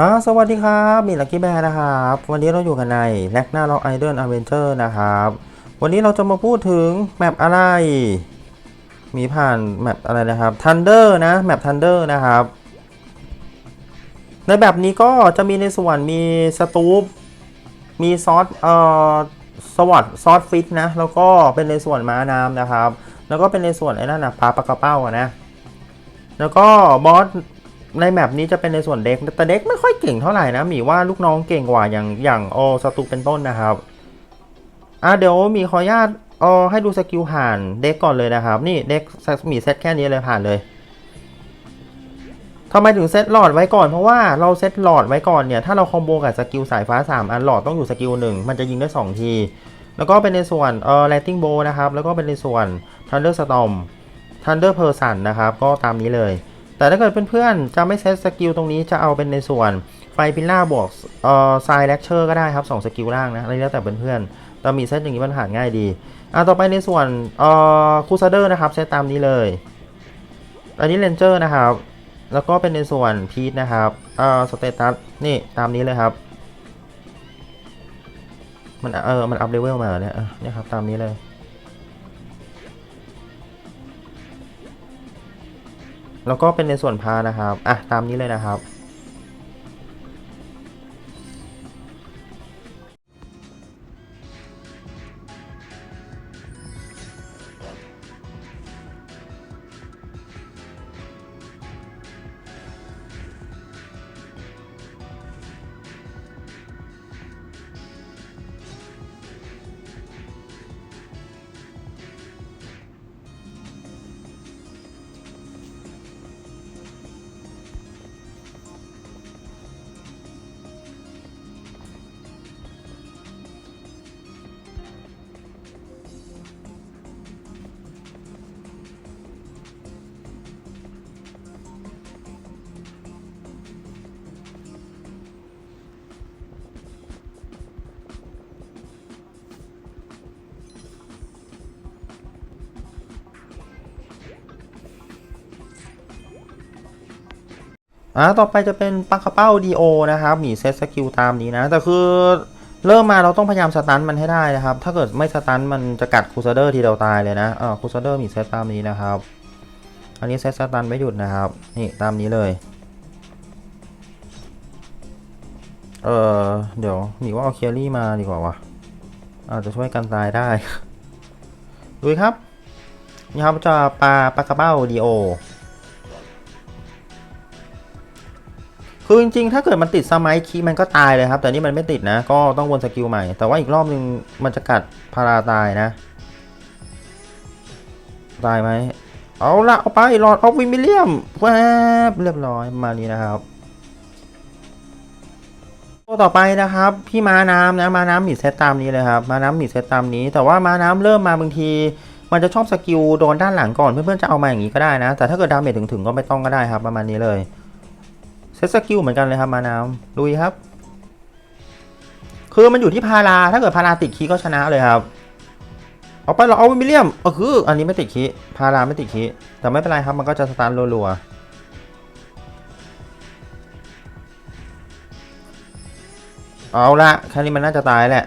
ฮะสวัสดีครับ มีลักกี้แบร์นะครับ วันนี้เราอยู่กันในแลกหน้าล็อกไอเดนอเวนเจอร์นะครับ วันนี้เราจะมาพูดถึงแมปอะไร มีผ่านแมปอะไรนะครับ Thunder นะ แมป Thunder นะครับ ในแบบนี้ก็จะมีในส่วนมีสตูป มีซอสเอ่อสวัสดซอสฟิตนะ แล้วก็เป็นในส่วนม้าน้ำนะครับ แล้วก็เป็นในส่วนไอ้นั่นนะปลาปลากระเป้าอะนะ แล้วก็บอส ในแมปนี้จะเป็นในส่วนเด็ก แต่เด็กไม่ค่อยเก่งเท่าไหร่นะหมีว่าลูกน้องเก่งกว่าอย่างอย่างโอสตูเป็นต้นนะครับอะเดี๋ยวมีขออนุญาตเออให้ดูสกิลผ่านเด็กก่อนเลยนะครับ นี่เด็กหมีเซตแค่นี้เลยผ่านเลยทำไมถึงเซตหลอดไว้ก่อนเพราะว่าเราเซตหลอดไว้ก่อนเนี่ยถ้าเราคอมโบกับสกิลสายฟ้า 3 อันหลอดต้องอยู่สกิลหนึ่งมันจะยิงได้ 2 ที แล้วก็เป็นในส่วนเออ lightning bow นะครับ แล้วก็เป็นในส่วน thunder storm thunder person นะครับ ก็ตามนี้เลย แต่ถ้าเกิดเพื่อนๆ จะไม่เซตสกิลตรงนี้จะเอาเป็นในส่วนไฟพิล่าบวกเอ่อไซเลคเชอร์ก็ได้ครับ2สกิลล่างนะอะไรแล้วแต่เพื่อนๆแต่มีเซตอย่างนี้มันผ่านง่ายดีอะต่อไปในส่วนเอ่อคูซาเดอร์นะครับเซตตามนี้เลย อันนี้เลนเจอร์นะครับ แล้วก็เป็นในส่วนพีทนะครับเอ่อสเตตัสนี่ตามนี้เลยครับ มันเออมันอัพเลเวลมาเนี่ยเนี่ยครับตามนี้เลย แล้วก็เป็นในส่วนพานะครับ อะ ตามนี้เลยนะครับ อ่าต่อไปจะเป็นปักกระเป้าดีโอนะครับมีเซตสกิลตามนี้นะ แต่คือเริ่มมาเราต้องพยายามสตันมันให้ได้นะครับ ถ้าเกิดไม่สตันมันจะกัดคูซเดอร์ทีเดียวตายเลยนะอ่าคูซเดอร์มีเซตตามนี้นะครับ อันนี้เซตสตันไม่หยุดนะครับ นี่ตามนี้เลย เออเดี๋ยวหนีว่าเอาเคียรี่มาดีกว่าวะอาจจะช่วยกันตายได้ดูครับนี่ครับจะปลาปลากระเป้าดีโอ คือจริงๆ ถ้าเกิดมันติดสมัยคีมันก็ตายเลยครับ แต่นี่มันไม่ติดนะ ก็ต้องวนสกิลใหม่ แต่ว่าอีกรอบนึงมันจะกัดพาราตายนะ ตายไหม เอาละเอาไปหลอดออฟวิมิเลียมแวบเรียบร้อยมานี้นะครับตัวต่อไปนะครับ พี่ม้าน้ำนะม้าน้ำมีเซตตามนี้เลยครับม้าน้ำมีเซตตามนี้ แต่ว่าม้าน้ำเริ่มมาบางที มันจะชอบสกิลโดนด้านหลังก่อนเพื่อนๆจะเอามาอย่างนี้ก็ได้นะ แต่ถ้าเกิดดาเมจถึงๆก็ไม่ต้องก็ได้ครับประมาณนี้เลย เซตสกิลเหมือนกันเลยครับมาน้ำลุยครับ คือมันอยู่ที่พาราถ้าเกิดพาราติดคีก็ชนะเลยครับ เอาไปเราเอาวิลเลียมเออคืออันนี้ไม่ติดคีพาราไม่ติดคีแต่ไม่เป็นไรครับมันก็จะสตาร์ทรัวๆเอาละแค่นี้มันน่าจะตายแหละ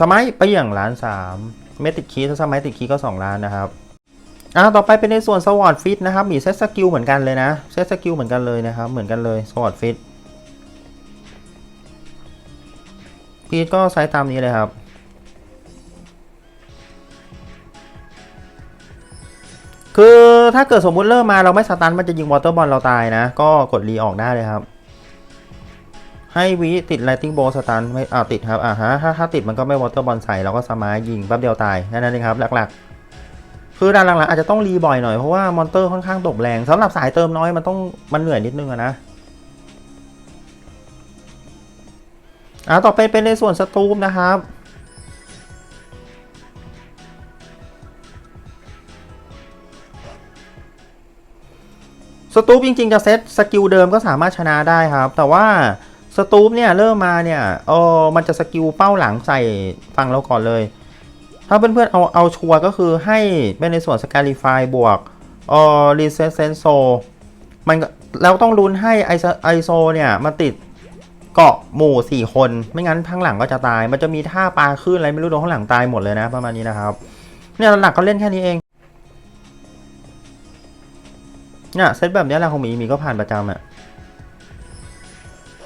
สมัยไปอย่างล้านสามไม่ติดคีถ้าสมัยติดคีก็สองล้านนะครับ อ่าต่อไปเป็นในส่วนสวอตฟิตนะครับ มีเซตสกิลเหมือนกันเลยนะ เซตสกิลเหมือนกันเลยนะครับ เหมือนกันเลยสวอตฟิตพีทก็ใช้ตามนี้เลยครับ คือถ้าเกิดสมมุติเริ่มมาเราไม่สตันมันจะยิงวอเตอร์บอลเราตายนะ ก็กดรีออกได้เลยครับ ให้วิติดไลติงโบสตันไม่อ่าติดครับ อ่าฮะถ้าถ้าติดมันก็ไม่วอเตอร์บอลใส่เราก็สมายยิงแป๊บเดียวตาย นั่นเองครับหลักๆ คือด้านหลังๆอาจจะต้องรีบ่อยหน่อยเพราะว่ามอนเตอร์ค่อนข้างตกแรงสำหรับสายเติมน้อยมันต้องมันเหนื่อยนิดนึงอะนะอ่าต่อไปเป็นในส่วนสตูปนะครับสตูปจริงๆจะเซตสกิลเดิมก็สามารถชนะได้ครับ แต่ว่าสตูปเนี่ยเริ่มมาเนี่ยเออมันจะสกิลเป้าหลังใส่ฝั่งเราก่อนเลย ถ้าเพื่อนๆเอาเอาชัวร์ก็คือให้เป็นในส่วนสกาลิฟายบวกเออรีเซนเซนโซมันแล้วต้องลุ้นให้ไอโซเนี่ยมาติดเกาะหมู่ 4 คน ไม่งั้นข้างหลังก็จะตาย มันจะมีท่าปลาขึ้นอะไรไม่รู้โดนข้างหลังตายหมดเลยนะประมาณนี้นะครับ เนี่ยหลักก็เล่นแค่นี้เอง เนี่ยเซตแบบนี้แหละของมีมีก็ผ่านประจำอะ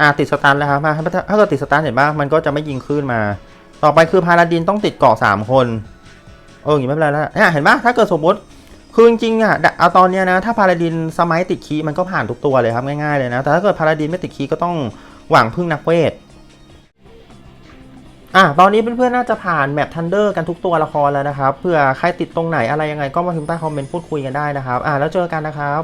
อะติดสตันแล้วครับถ้าถ้าเกิดติดสตันเห็นป่ะมันก็จะไม่ยิงขึ้นมา ต่อไปคือพาราดินต้องติดเกาะสามคน เอออย่างนี้ไม่เป็นไรแล้วเนี่ยเห็นปะถ้าเกิดสมมติคือจริงๆอะเอาตอนเนี้ยนะ ถ้าพาราดินสมัยติดคีมันก็ผ่านทุกตัวเลยครับง่ายๆเลยนะ แต่ถ้าเกิดพาราดินไม่ติดคีก็ต้องหวังพึ่งนักเวทอะตอนนี้เพื่อนๆน่าจะผ่านแมปทันเดอร์กันทุกตัวละครแล้วนะครับเผื่อใครติดตรงไหนอะไรยังไงก็มาพิมพ์ใต้คอมเมนต์พูดคุยกันได้นะครับ อะแล้วเจอกันนะครับ